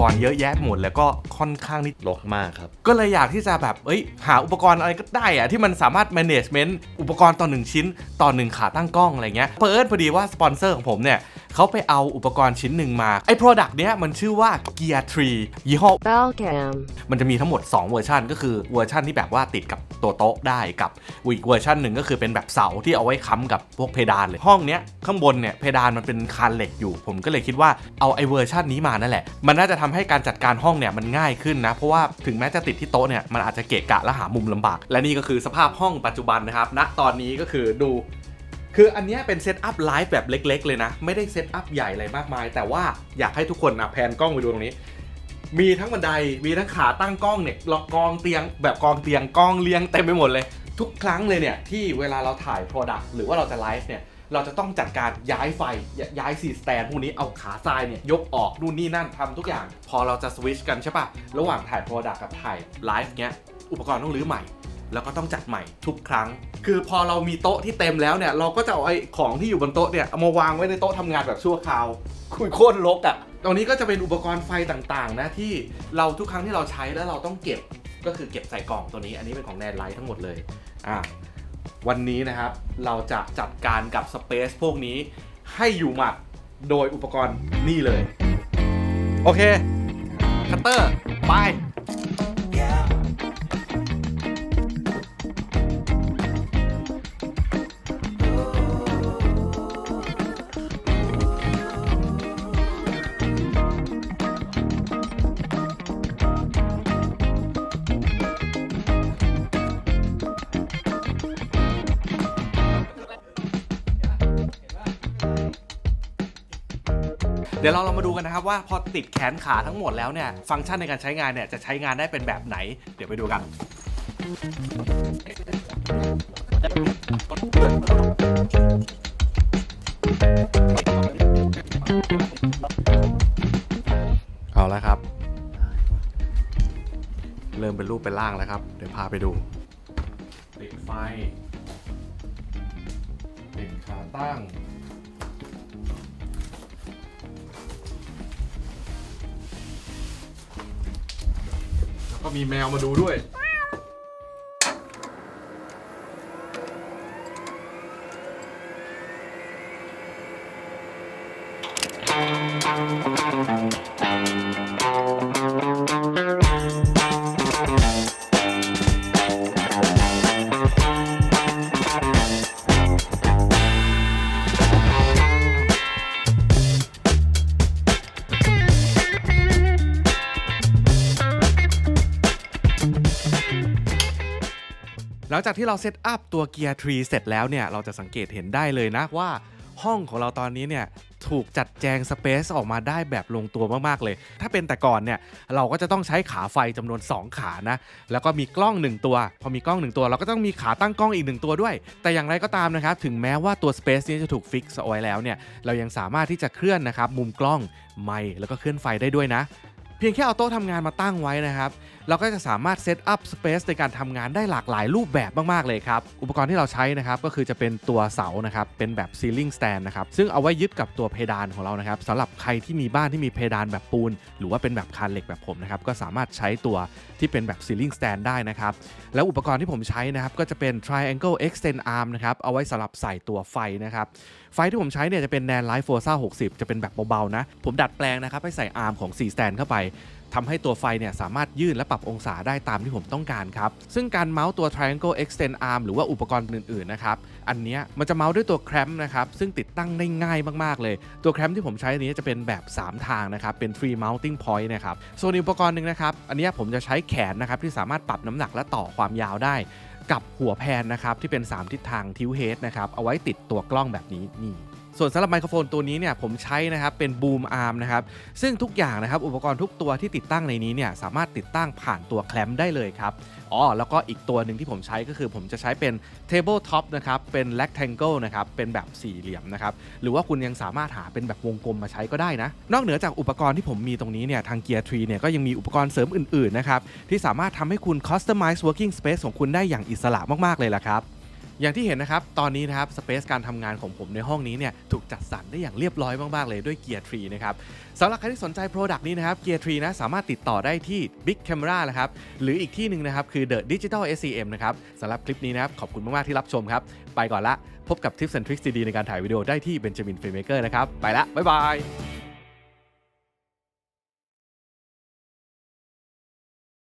กรณ์เยอะแยะหมดแล้วก็ค่อนข้างที่ลกมากครับ ก็เลยอยากที่จะแบบเอ้ยหาอุปกรณ์อะไรก็ได้อะที่มันสามารถ management อุปกรณ์ต่อหนึ่งชิ้น ต่อหนึ่งขาตั้งกล้องอะไรเงี้ยเพิ่นพอดีว่าสปอนเซอร์ของผมเนี่ย เขาไปเอาอุปกรณ์ชิ้นหนึ่งมาไอ้ product เนี้ยมันชื่อว่า Gear 3ยี่ห้อ Balcam. มันจะมีทั้งหมด 2 เวอร์ชันก็คือเวอร์ชันที่แบบว่าติดกับตัวโต๊ะได้กับอีกเวอร์ชันหนึ่งก็คือเป็นแบบเสาที่เอาไว้ค้ำกับพวกเพดานเลยห้องเนี้ยข้างบนเนี่ยเพดานมันเป็นคานเหล็กอยู่ ผมก็เลยคิดว่าเอาไอเวอร์ชันนี้มานั่นแหละ มันน่าจะทำให้การจัดการห้องเนี่ยมันง่ายขึ้นนะ เพราะว่าถึงแม้จะติดที่โต๊ะเนี่ยมันอาจจะเกะกะและหามุมลำบาก และนี่ก็คือสภาพห้องปัจจุบันนะครับณตอนนี้ก็คือดู คืออันนี้เป็นเซตอัพไลฟ์แบบเล็ก ๆ เลยนะ ไม่ได้เซตอัพใหญ่อะไรมากมาย แต่ว่าอยากให้ทุกคนอะแพนกล้องไปดูตรงนี้ มีทั้งบันไดมีทั้งขาตั้งกล้องเนี่ยลอกกองเตียงแบบกองเตียงกองเรียงเต็มไปหมดเลย ทุกครั้งเลยเนี่ยที่เวลาเราถ่าย Product หรือว่าเราจะไลฟ์เนี่ยเราจะต้องจัดการย้ายไฟย้ายสีสแตนพวกนี้เอาขาทรายเนี่ยยกออกนู่นนี่นั่นทำทุกอย่าง พอเราจะสวิชกันใช่ปะระหว่างถ่าย Product กับถ่ายไลฟ์เนี้ยอุปกรณ์ต้องรื้อใหม่ แล้วก็ต้องจัดใหม่ทุกครั้ง คือพอเรามีโต๊ะที่เต็มแล้วเนี่ย เราก็จะเอาไอ้ของที่อยู่บนโต๊ะเนี่ยเอามาวางไว้ในโต๊ะทำงานแบบชั่วคราว คุยโคตรลกอะ่ะ ตรงนี้ก็จะเป็นอุปกรณ์ไฟต่างๆ นะที่เราทุกครั้งที่เราใช้แล้วเราต้องเก็บก็คือเก็บใส่กล่องตัวนี้ อันนี้เป็นของแนนไลท์ทั้งหมดเลย อะ วันนี้นะครับเราจะจัดการกับสเปซพวกนี้ให้อยู่หมัดโดยอุปกรณ์นี่เลย โอเค คัตเตอร์ ไป เดี๋ยวเราเรามาดูกันนะครับว่าพอติดแขนขาทั้งหมดแล้วเนี่ยฟังก์ชันในการใช้งานเนี่ยจะใช้งานได้เป็นแบบไหน เดี๋ยวไปดูกันเอาแล้วครับ เริ่มเป็นรูปเป็นร่างแล้วครับ เดี๋ยวพาไปดูติดไฟติดขาตั้ง ก็มีแมวมาดูด้วย หลังจากที่เราเซตอัพตัว Gear 3เสร็จแล้วเนี่ย เราจะสังเกตเห็นได้เลยนะว่าห้องของเราตอนนี้เนี่ยถูกจัดแจงสเปซออกมาได้แบบลงตัวมากๆเลย ถ้าเป็นแต่ก่อนเนี่ยเราก็จะต้องใช้ขาไฟจำนวน 2 ขานะ แล้วก็มีกล้อง 1 ตัว พอมีกล้อง 1 ตัว เราก็ต้องมีขาตั้งกล้องอีก 1 ตัวด้วย แต่อย่างไรก็ตามนะครับ ถึงแม้ว่าตัวสเปซนี้จะถูกฟิกซ์เอาไว้แล้วเนี่ย เรายังสามารถที่จะเคลื่อนนะครับ มุมกล้อง ไมค์แล้วก็เคลื่อนไฟได้ด้วยนะ เพียงแค่เอาโต๊ะทำงานมาตั้งไว้นะครับเราก็จะสามารถเซตอัพสเปซในการทำงานได้หลากหลายรูปแบบมาก ๆ เลยครับ อุปกรณ์ที่เราใช้นะครับก็คือจะเป็นตัวเสานะครับเป็นแบบ ceiling stand นะครับซึ่งเอาไว้ยึดกับตัวเพดานของเรานะครับสำหรับใครที่มีบ้านที่มีเพดานแบบปูน หรือว่าเป็นแบบคานเหล็กแบบผมนะครับก็สามารถใช้ตัวที่เป็นแบบ ceiling stand ได้นะครับแล้วอุปกรณ์ที่ผมใช้นะครับก็จะเป็น triangle extend arm นะครับเอาไว้สำหรับใส่ตัวไฟนะครับไฟที่ผมใช้เนี่ยจะเป็น Nan Light Forza 60 จะเป็นแบบเบาๆนะผมดัดแปลงนะครับให้ใส่อาร์มของ4 s t a n เข้าไปทำให้ตัวไฟเนี่ยสามารถยืดและปรับองศาได้ตามที่ผมต้องการครับ ซึ่งการเมาส์ตัว Triangle Extend Arm หรือว่าอุปกรณ์อื่นๆนะครับ อันนี้มันจะเมาส์ด้วยตัวแครมนะครับ ซึ่งติดตั้งได้ง่ายมากๆเลย ตัวแครมที่ผมใช้อันนี้จะเป็นแบบ 3 ทางนะครับ เป็น Free Mounting Point นะครับ ส่วนอุปกรณ์หนึ่งนะครับ อันนี้ผมจะใช้แขนนะครับที่สามารถปรับน้ำหนักและต่อความยาวได้กับหัวแพนนะครับที่เป็น 3 ทิศทางทิวเฮดนะครับเอาไว้ติดตัวกล้องแบบนี้นี่ ส่วนสำหรับไมโครโฟนตัวนี้เนี่ยผมใช้นะครับเป็นบูมอาร์มนะครับซึ่งทุกอย่างนะครับอุปกรณ์ทุกตัวที่ติดตั้งในนี้เนี่ยสามารถติดตั้งผ่านตัวแคลมได้เลยครับอ๋อแล้วก็อีกตัวหนึ่งที่ผมใช้ก็คือผมจะใช้เป็น Table Top นะครับเป็น Rectangle นะครับเป็นแบบสี่เหลี่ยมนะครับหรือว่าคุณยังสามารถหาเป็นแบบวงกลมมาใช้ก็ได้นะ นอกเหนือจากอุปกรณ์ที่ผมมีตรงนี้เนี่ยทาง Gear 3เนี่ยก็ยังมีอุปกรณ์เสริมอื่นๆนะครับที่สามารถทำให้คุณ Customize Working Space ของคุณได้อย่างอิสระมากๆเลยล่ะครับ อย่างที่เห็นนะครับ ตอนนี้นะครับสเปซการทำงานของผมในห้องนี้เนี่ยถูกจัดสรรได้อย่างเรียบร้อยมาก ๆ เลยด้วย Gear Tree นะครับสำหรับใครที่สนใจ Product นี้นะครับ Gear Tree นะสามารถติดต่อได้ที่ Big Camera นะครับหรืออีกที่หนึ่งนะครับคือ The Digital SCM นะครับสำหรับคลิปนี้นะครับขอบคุณมาก ๆ ที่รับชมครับ ไปก่อนละ พบกับ Tips and Tricks ดีๆในการถ่ายวิดีโอได้ที่ Benjamin Filmmaker นะครับไปละบ๊ายบาย